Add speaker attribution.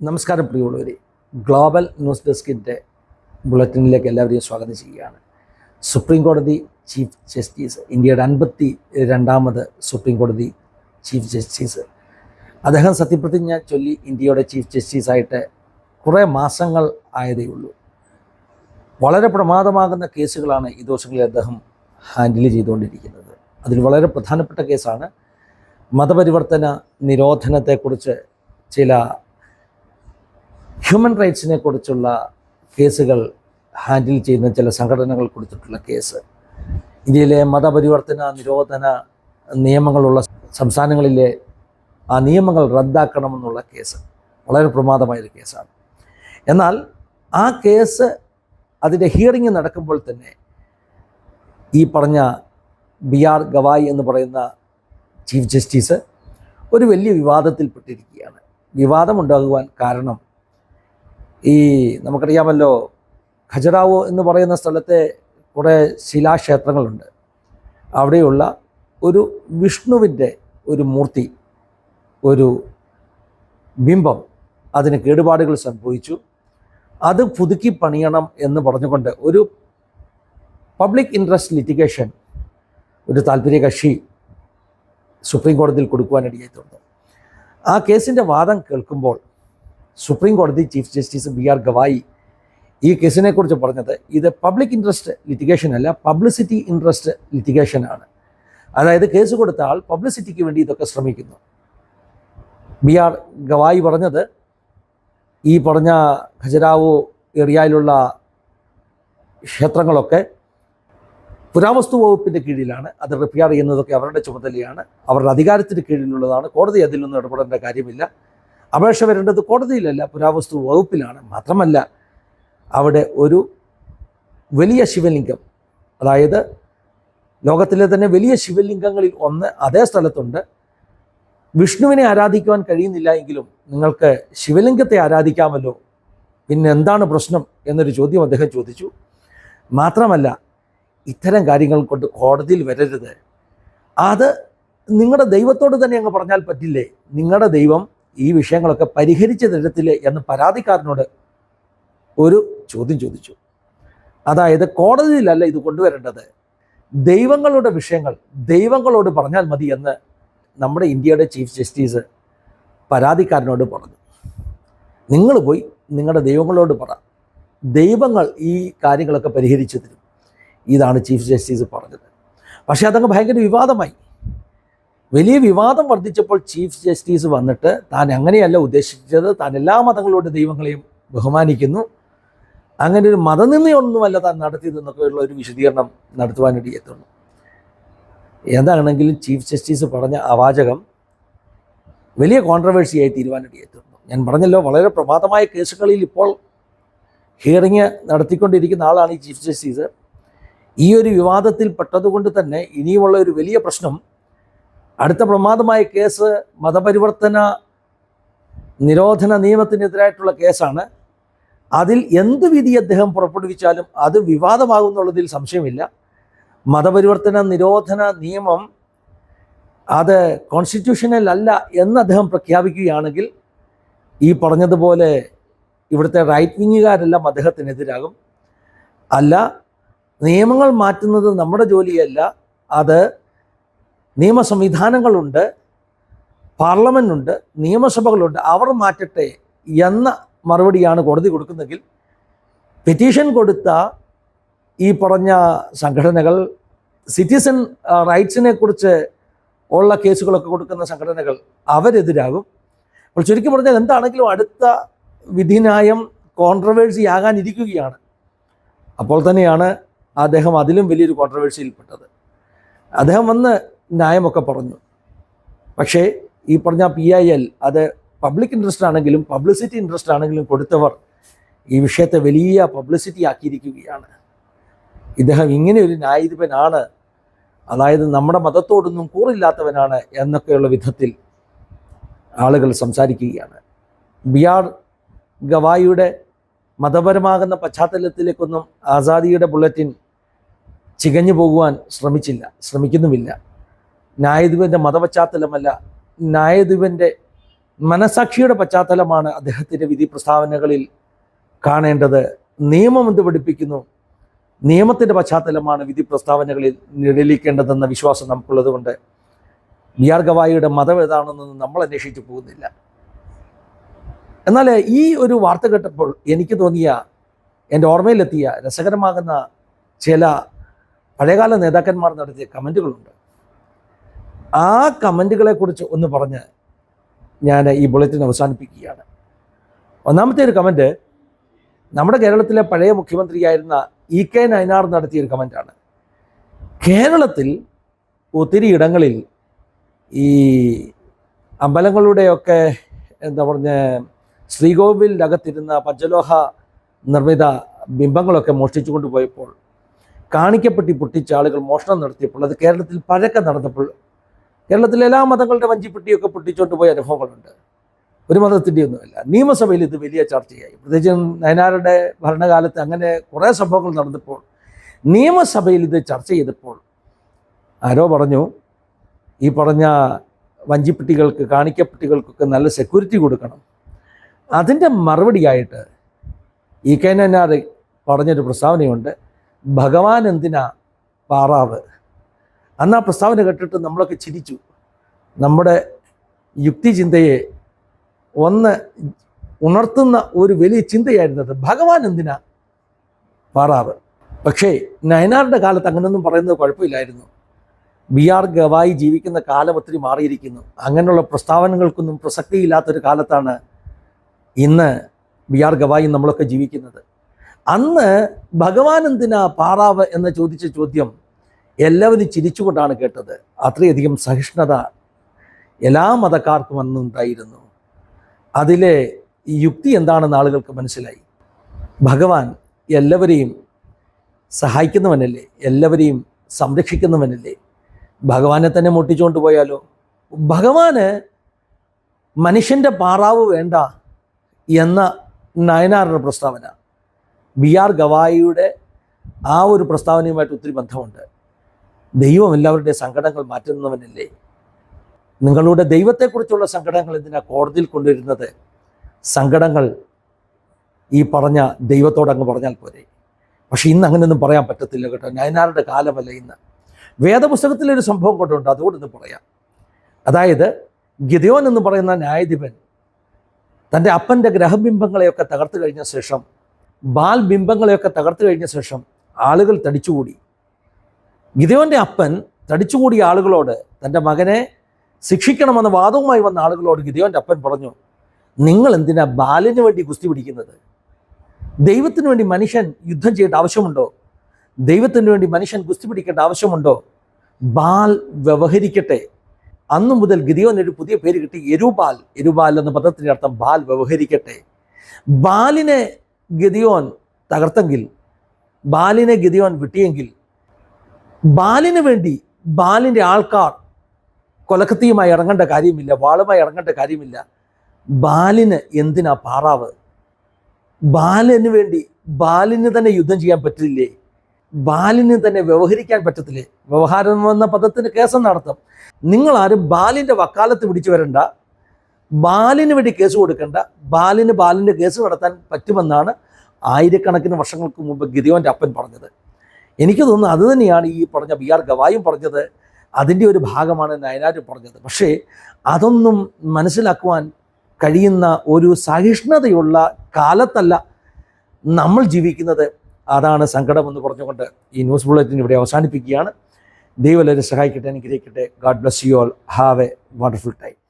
Speaker 1: നമസ്കാരം പ്രിയമുള്ളവരെ. Global news ഡെസ്കിന്റെ ബുള്ളറ്റിനിലേക്ക് എല്ലാവരെയും സ്വാഗതം ചെയ്യുകയാണ്. സുപ്രീം കോടതി ചീഫ് ജസ്റ്റിസ് ഇന്ത്യയുടെ അൻപത്തി രണ്ടാമത് സുപ്രീം കോടതി ചീഫ് ജസ്റ്റിസ്. അദ്ദേഹം സത്യപ്രതിജ്ഞ ചൊല്ലി ഇന്ത്യയുടെ ചീഫ് ജസ്റ്റിസായിട്ട് കുറേ മാസങ്ങൾ ആയതേ ഉള്ളൂ വളരെ പ്രമാദമാകുന്ന കേസുകളാണ് ഈ ദിവസങ്ങളിൽ അദ്ദേഹം ഹാൻഡിൽ ചെയ്തുകൊണ്ടിരിക്കുന്നത്. അതിൽ വളരെ പ്രധാനപ്പെട്ട കേസാണ് മതപരിവർത്തന നിരോധനത്തെക്കുറിച്ച് ചില ഹ്യൂമൻ റൈറ്റ്സിനെ കുറിച്ചുള്ള കേസുകൾ ഹാൻഡിൽ ചെയ്യുന്ന ചില സംഘടനകൾ കൊടുത്തിട്ടുള്ള കേസ്. ഇന്ത്യയിലെ മതപരിവർത്തന നിരോധന നിയമങ്ങളുള്ള സംസ്ഥാനങ്ങളിലെ ആ നിയമങ്ങൾ റദ്ദാക്കണമെന്നുള്ള കേസ്. വളരെ പ്രമാദമായൊരു കേസാണ്. എന്നാൽ ആ കേസ് അതിന്റെ ഹിയറിംഗ് നടക്കുമ്പോൾ തന്നെ ഈ പറഞ്ഞ ബി ആർ ഗവായ് എന്ന് പറയുന്ന ചീഫ് ജസ്റ്റിസ് ഒരു വലിയ വിവാദത്തിൽപ്പെട്ടിരിക്കുകയാണ്. വിവാദമുണ്ടാകുവാൻ കാരണം ഈ നമുക്കറിയാമല്ലോ ഖജറാവോ എന്ന് പറയുന്ന സ്ഥലത്തെ കുറേ ശിലാക്ഷേത്രങ്ങളുണ്ട്. അവിടെയുള്ള ഒരു വിഷ്ണുവിന്റെ ഒരു മൂർത്തി ഒരു ബിംബം അതിന് കേടുപാടുകൾ സംഭവിച്ചു. അത് പുതുക്കി പണിയണം എന്ന് പറഞ്ഞുകൊണ്ട് ഒരു പബ്ലിക് ഇൻട്രസ്റ്റ് ലിറ്റിഗേഷൻ ഒരു താല്പര്യ കക്ഷി സുപ്രീം കോടതിയിൽ കൊടുക്കുവാനിടയായി തീർന്നു ആ കേസിന്റെ വാദം കേൾക്കുമ്പോൾ സുപ്രീം കോടതി chief justice B R Gavai ഈ കേസിനെ കുറിച്ച് പറഞ്ഞത് ഇത് പബ്ലിക് ഇൻട്രസ്റ്റ് ലിറ്റിഗേഷൻ അല്ല പബ്ലിസിറ്റി ഇൻട്രസ്റ്റ് ലിറ്റിഗേഷൻ ആണ്. അതായത് കേസ് കൊടുത്ത ആൾ പബ്ലിസിറ്റിക്ക് വേണ്ടി ഇതൊക്കെ ശ്രമിക്കുന്നു. ബി ആർ ഗവായി പറഞ്ഞത് ഈ പറഞ്ഞ ഖജരാവോ ഏറിയയിലുള്ള ക്ഷേത്രങ്ങളൊക്കെ പുരാവസ്തു വകുപ്പിന്റെ കീഴിലാണ് അത് റിപ്പയർ ചെയ്യുന്നതൊക്കെ അവരുടെ ചുമതലയാണ് അവരുടെ അധികാരത്തിന് കീഴിലുള്ളതാണ് കോടതി അതിൽ അതിലൊന്നും ഇടപെടേണ്ട കാര്യമില്ല. അപേക്ഷ വരേണ്ടത് കോടതിയിലല്ല പുരാവസ്തു വകുപ്പിലാണ്. മാത്രമല്ല അവിടെ ഒരു വലിയ ശിവലിംഗം അതായത് ലോകത്തിലെ തന്നെ വലിയ ശിവലിംഗങ്ങളിൽ ഒന്ന് അതേ സ്ഥലത്തുണ്ട്. വിഷ്ണുവിനെ ആരാധിക്കുവാൻ കഴിയുന്നില്ല എങ്കിലും നിങ്ങൾക്ക് ശിവലിംഗത്തെ ആരാധിക്കാമല്ലോ. പിന്നെ എന്താണ് പ്രശ്നം എന്നൊരു ചോദ്യം അദ്ദേഹം ചോദിച്ചു. മാത്രമല്ല ഇത്തരം കാര്യങ്ങൾ കൊണ്ട് കോടതിയിൽ വരരുത്. അത് നിങ്ങളുടെ ദൈവത്തോട് തന്നെ അങ്ങ് പറഞ്ഞാൽ പറ്റില്ലേ? നിങ്ങളുടെ ദൈവം ഈ വിഷയങ്ങളൊക്കെ പരിഹരിച്ച തരത്തില്ലേ എന്ന് പരാതിക്കാരനോട് ഒരു ചോദ്യം ചോദിച്ചു. അതായത് കോടതിയിലല്ല ഇത് കൊണ്ടുവരേണ്ടത്. ദൈവങ്ങളുടെ വിഷയങ്ങൾ ദൈവങ്ങളോട് പറഞ്ഞാൽ മതി എന്ന് നമ്മുടെ ഇന്ത്യയുടെ ചീഫ് ജസ്റ്റിസ് പരാതിക്കാരനോട് പറഞ്ഞു. നിങ്ങൾ പോയി നിങ്ങളുടെ ദൈവങ്ങളോട് പറ. ദൈവങ്ങൾ ഈ കാര്യങ്ങളൊക്കെ പരിഹരിച്ചു തരും. ഇതാണ് ചീഫ് ജസ്റ്റിസ് പറഞ്ഞത്. പക്ഷേ അതങ്ങ് ഭയങ്കര വിവാദമായി. വലിയ വിവാദം വർദ്ധിച്ചപ്പോൾ ചീഫ് ജസ്റ്റിസ് വന്നിട്ട് താൻ അങ്ങനെയല്ല ഉദ്ദേശിച്ചത്. താൻ എല്ലാ മതങ്ങളുടെ ദൈവങ്ങളെയും ബഹുമാനിക്കുന്നു. അങ്ങനെ ഒരു മതനിന്ദയൊന്നുമല്ല താൻ നടത്തിയതെന്നൊക്കെയുള്ള ഒരു വിശദീകരണം നടത്തുവാനായിട്ട് നടത്തുവാനിടയെത്തുന്നു എന്താണെങ്കിലും ചീഫ് ജസ്റ്റിസ് പറഞ്ഞ അവാചകം വലിയ കോൺട്രവേഴ്സിയായി എത്തുന്നു. ഞാൻ പറഞ്ഞല്ലോ വളരെ പ്രമാദമായ കേസുകളിൽ ഇപ്പോൾ ഹിയറിങ് നടത്തിക്കൊണ്ടിരിക്കുന്ന ആളാണ് ഈ ചീഫ് ജസ്റ്റിസ്. ഈ ഒരു വിവാദത്തിൽ പെട്ടതുകൊണ്ട് തന്നെ ഇനിയുമുള്ള ഒരു വലിയ പ്രശ്നം അടുത്ത പ്രമാദമായ കേസ് മതപരിവർത്തന നിരോധന നിയമത്തിനെതിരായിട്ടുള്ള കേസാണ്. അതിൽ എന്ത് വിധി അദ്ദേഹം പുറപ്പെടുവിച്ചാലും അത് വിവാദമാകുന്നുള്ളതിൽ സംശയമില്ല. മതപരിവർത്തന നിരോധന നിയമം അത് കോൺസ്റ്റിറ്റ്യൂഷണൽ അല്ല എന്ന് അദ്ദേഹം പ്രഖ്യാപിക്കുകയാണെങ്കിൽ ഈ പറഞ്ഞതുപോലെ ഇവിടുത്തെ റൈറ്റ് വിങ്ങുകാരെല്ലാം അദ്ദേഹത്തിനെതിരാകും. അല്ല നിയമങ്ങൾ മാറ്റുന്നത് നമ്മുടെ ജോലിയല്ല. അത് നിയമ സംവിധാനങ്ങളുണ്ട് പാർലമെന്റുണ്ട് നിയമസഭകളുണ്ട്. അവർ മാറ്റട്ടെ എന്ന മറുപടിയാണ് കോടതി കൊടുക്കുന്നെങ്കിൽ പെറ്റീഷൻ കൊടുത്ത ഈ പറഞ്ഞ സംഘടനകൾ സിറ്റിസൺ റൈറ്റ്സിനെ കുറിച്ച് ഉള്ള കേസുകളൊക്കെ കൊടുക്കുന്ന സംഘടനകൾ അവരെതിരാകും. അപ്പോൾ ചുരുക്കി പറഞ്ഞാൽ എന്താണെങ്കിലും അടുത്ത വിധിന്യായം കോൺട്രവേഴ്സി ആകാനിരിക്കുകയാണ്. അപ്പോൾ തന്നെയാണ് അദ്ദേഹം അതിലും വലിയൊരു കോൺട്രവേഴ്സിയിൽപ്പെട്ടത് അദ്ദേഹം വന്ന് ന്യായമൊക്കെ പറഞ്ഞു. പക്ഷേ ഈ പറഞ്ഞ പി ഐ എൽ അത് പബ്ലിക് ഇൻട്രസ്റ്റ് ആണെങ്കിലും പബ്ലിസിറ്റി ഇൻട്രസ്റ്റ് ആണെങ്കിലും കൊടുത്തവർ ഈ വിഷയത്തെ വലിയ പബ്ലിസിറ്റി ആക്കിയിരിക്കുകയാണ്. ഇദ്ദേഹം ഇങ്ങനെ ഒരു ന്യായാധിപനാണ്. അതായത് നമ്മുടെ മതത്തോടൊന്നും കൂറില്ലാത്തവനാണ് എന്നൊക്കെയുള്ള വിധത്തിൽ ആളുകൾ സംസാരിക്കുകയാണ്. ബി ആർ ഗവായിയുടെ മതപരമാകുന്ന പശ്ചാത്തലത്തിലേക്കൊന്നും ആസാദിയുടെ ബുള്ളറ്റിൻ ചികഞ്ഞു പോകുവാൻ ശ്രമിച്ചില്ല ശ്രമിക്കുന്നുമില്ല. ന്യായാധിപന്റെ മതപശ്ചാത്തലമല്ല നായദുവിന്റെ മനസാക്ഷിയുടെ പശ്ചാത്തലമാണ് അദ്ദേഹത്തിന്റെ വിധി പ്രസ്താവനകളിൽ കാണേണ്ടത്. നിയമം എന്ത് പഠിപ്പിക്കുന്നു? നിയമത്തിന്റെ പശ്ചാത്തലമാണ് വിധി പ്രസ്താവനകളിൽ നിഴലിക്കേണ്ടതെന്ന വിശ്വാസം നമുക്കുള്ളത് കൊണ്ട് ബി ആർ ഗവായിയുടെ മതം ഏതാണെന്നൊന്നും നമ്മൾ അന്വേഷിച്ചു പോകുന്നില്ല. എന്നാൽ ഈ ഒരു വാർത്ത കേട്ടപ്പോൾ എനിക്ക് തോന്നിയ എന്റെ ഓർമ്മയിലെത്തിയ രസകരമാകുന്ന ചില പഴയകാല നേതാക്കന്മാർ നടത്തിയ കമന്റുകളുണ്ട്. ആ കമന്റുകളെക്കുറിച്ച് ഒന്ന് പറഞ്ഞ് ഞാൻ ഈ ബുള്ളറ്റിൻ അവസാനിപ്പിക്കുകയാണ്. ഒന്നാമത്തെ ഒരു കമന്റ് നമ്മുടെ കേരളത്തിലെ പഴയ മുഖ്യമന്ത്രിയായിരുന്ന ഇ കെ നയനാർ നടത്തിയ ഒരു കമന്റാണ് കേരളത്തിൽ ഒത്തിരി ഇടങ്ങളിൽ ഈ അമ്പലങ്ങളുടെയൊക്കെ എന്താ പറഞ്ഞ ശ്രീകോവിലകത്തിരുന്ന പഞ്ചലോഹ നിർമ്മിത ബിംബങ്ങളൊക്കെ മോഷ്ടിച്ചു കൊണ്ടുപോയപ്പോൾ കാണിക്കപ്പെട്ടി പൊട്ടിച്ച ആളുകൾ മോഷണം നടത്തിയപ്പോൾ അത് കേരളത്തിൽ പഴക്കം നടന്നപ്പോൾ കേരളത്തിലെ എല്ലാ മതങ്ങളുടെ വഞ്ചിപ്പെട്ടിയൊക്കെ പൊട്ടിച്ചുകൊണ്ട് പോയ അനുഭവങ്ങളുണ്ട്. ഒരു മതത്തിന്റെയൊന്നുമല്ല. നിയമസഭയിൽ ഇത് വലിയ ചർച്ചയായി. പ്രത്യേകിച്ചും നയനാരുടെ ഭരണകാലത്ത് അങ്ങനെ കുറേ സംഭവങ്ങൾ നടന്നപ്പോൾ നിയമസഭയിൽ ഇത് ചർച്ച ചെയ്തപ്പോൾ ആരോ പറഞ്ഞു ഈ പറഞ്ഞ വഞ്ചിപ്പെട്ടികൾക്ക് കാണിക്കപ്പെട്ടികൾക്കൊക്കെ നല്ല സെക്യൂരിറ്റി കൊടുക്കണം. അതിന്റെ മറുപടിയായിട്ട് ഇ കെ നയനാർ പറഞ്ഞൊരു പ്രസ്താവനയുണ്ട്. ഭഗവാൻ എന്തിനാ പാറാവ്? അന്ന് ആ പ്രസ്താവന കേട്ടിട്ട് നമ്മളൊക്കെ ചിരിച്ചു. നമ്മുടെ യുക്തിചിന്തയെ ഒന്ന് ഉണർത്തുന്ന ഒരു വലിയ ചിന്തയായിരുന്നത് ഭഗവാൻ എന്തിനാ പാറാറ്? പക്ഷേ നയനാറിന്റെ കാലത്ത് അങ്ങനെയൊന്നും പറയുന്നത് കുഴപ്പമില്ലായിരുന്നു. ബി ആർ ഗവായി ജീവിക്കുന്ന കാലം ഒത്തിരി മാറിയിരിക്കുന്നു. അങ്ങനെയുള്ള പ്രസ്താവനകൾക്കൊന്നും പ്രസക്തിയില്ലാത്തൊരു കാലത്താണ് ഇന്ന് ബി ആർ ഗവായി നമ്മളൊക്കെ ജീവിക്കുന്നത്. അന്ന് ഭഗവാൻ എന്തിനാ പാറാവ് എന്ന് ചോദിച്ച ചോദ്യം എല്ലാവരും ചിരിച്ചുകൊണ്ടാണ് കേട്ടത്. അത്രയധികം സഹിഷ്ണുത എല്ലാ മതക്കാർക്കും അന്നുണ്ടായിരുന്നു. അതിലെ യുക്തി എന്താണെന്ന് ആളുകൾക്ക് മനസ്സിലായി. ഭഗവാൻ എല്ലാവരെയും സഹായിക്കുന്നവനല്ലേ? എല്ലാവരെയും സംരക്ഷിക്കുന്നവനല്ലേ? ഭഗവാനെ തന്നെ മുട്ടിച്ചുകൊണ്ട് പോയാലോ? ഭഗവാന് മനുഷ്യന്റെ പാറാവ് വേണ്ട എന്ന നയനാറിന്റെ പ്രസ്താവന. ബി ആർ ഗവായിയുടെ ആ ഒരു പ്രസ്താവനയുമായിട്ട് ഒത്തിരി ബന്ധമുണ്ട്. ദൈവം എല്ലാവരുടെയും സങ്കടങ്ങൾ മാറ്റുന്നവനല്ലേ? നിങ്ങളുടെ ദൈവത്തെക്കുറിച്ചുള്ള സങ്കടങ്ങൾ എന്തിനാ കോടതിയിൽ കൊണ്ടുവരുന്നത്? സങ്കടങ്ങൾ ഈ പറഞ്ഞ ദൈവത്തോടങ്ങ് പറഞ്ഞാൽ പോരെ. പക്ഷെ ഇന്ന് അങ്ങനെയൊന്നും പറയാൻ പറ്റത്തില്ല കേട്ടോ. നയനാരുടെ കാലമല്ല ഇന്ന്. വേദപുസ്തകത്തിലൊരു സംഭവം കൊണ്ടുണ്ട് അതുകൊണ്ട് അതുകൊണ്ടൊന്ന് പറയാം. അതായത് ഗിതയോൻ എന്ന് പറയുന്ന ന്യായാധിപൻ തന്റെ അപ്പന്റെ ഗ്രഹബിംബങ്ങളെയൊക്കെ തകർത്ത് കഴിഞ്ഞ ശേഷം ബാൽ ബിംബങ്ങളെയൊക്കെ തകർത്ത് കഴിഞ്ഞ ശേഷം ആളുകൾ തടിച്ചുകൂടി. ഗിതയോന്റെ അപ്പൻ തടിച്ചുകൂടിയ ആളുകളോട് തന്റെ മകനെ ശിക്ഷിക്കണമെന്ന വാദവുമായി വന്ന ആളുകളോട് ഗിതയോന്റെ അപ്പൻ പറഞ്ഞു നിങ്ങൾ എന്തിനാ ബാലിന് വേണ്ടി കുസ്തി പിടിക്കുന്നത്? ദൈവത്തിന് വേണ്ടി മനുഷ്യൻ യുദ്ധം ചെയ്യേണ്ട ആവശ്യമുണ്ടോ? ദൈവത്തിന് വേണ്ടി മനുഷ്യൻ കുസ്തി പിടിക്കേണ്ട ആവശ്യമുണ്ടോ? ബാൽ വ്യവഹരിക്കട്ടെ. അന്നു മുതൽ ഗിദിയോൻ ഒരു പുതിയ പേര് കിട്ടി എരുബാൽ. എരുബാൽ എന്ന പദത്തിന്റെ അർത്ഥം ബാൽ വ്യവഹരിക്കട്ടെ. ബാലിനെ ഗിദിയോൻ തകർത്തെങ്കിൽ ബാലിനെ ഗിദിയോൻ വിട്ടിയെങ്കിൽ ബാലിന് വേണ്ടി ബാലിന്റെ ആൾക്കാർ കൊലക്കത്തിയുമായി ഇറങ്ങേണ്ട കാര്യമില്ല വാളുമായി ഇറങ്ങേണ്ട കാര്യമില്ല. ബാലിന് എന്തിനാ പാറാവ്? ബാലിന് വേണ്ടി ബാലിന് തന്നെ യുദ്ധം ചെയ്യാൻ പറ്റില്ലേ? ബാലിന് തന്നെ വ്യവഹരിക്കാൻ പറ്റത്തില്ലേ? വ്യവഹാരം എന്ന പദത്തിന് കേസം നടത്തും. നിങ്ങളാരും ബാലിന്റെ വക്കാലത്ത് പിടിച്ചു വരണ്ട. ബാലിന് വേണ്ടി കേസ് കൊടുക്കേണ്ട. ബാലിന് ബാലിന്റെ കേസ് നടത്താൻ പറ്റുമെന്നാണ് ആയിരക്കണക്കിന് വർഷങ്ങൾക്ക് മുമ്പ് ഗിരിയോന്റെ അപ്പൻ പറഞ്ഞത്. എനിക്ക് തോന്നുന്നു അത് തന്നെയാണ് ഈ പറഞ്ഞ ബി ആർ ഗവായും പറഞ്ഞത്. അതിന്റെ ഒരു ഭാഗമാണ് നയനാരും പറഞ്ഞത്. പക്ഷേ അതൊന്നും മനസ്സിലാക്കുവാൻ കഴിയുന്ന ഒരു സഹിഷ്ണുതയുള്ള കാലത്തല്ല നമ്മൾ ജീവിക്കുന്നത്. അതാണ് സങ്കടമെന്ന് പറഞ്ഞുകൊണ്ട് ഈ ന്യൂസ് ബുള്ളറ്റിൻ ഇവിടെ അവസാനിപ്പിക്കുകയാണ്. ദൈവം എല്ലാവരും സഹായിക്കട്ടെ അനുഗ്രഹിക്കട്ടെ. God bless you all have a wonderful time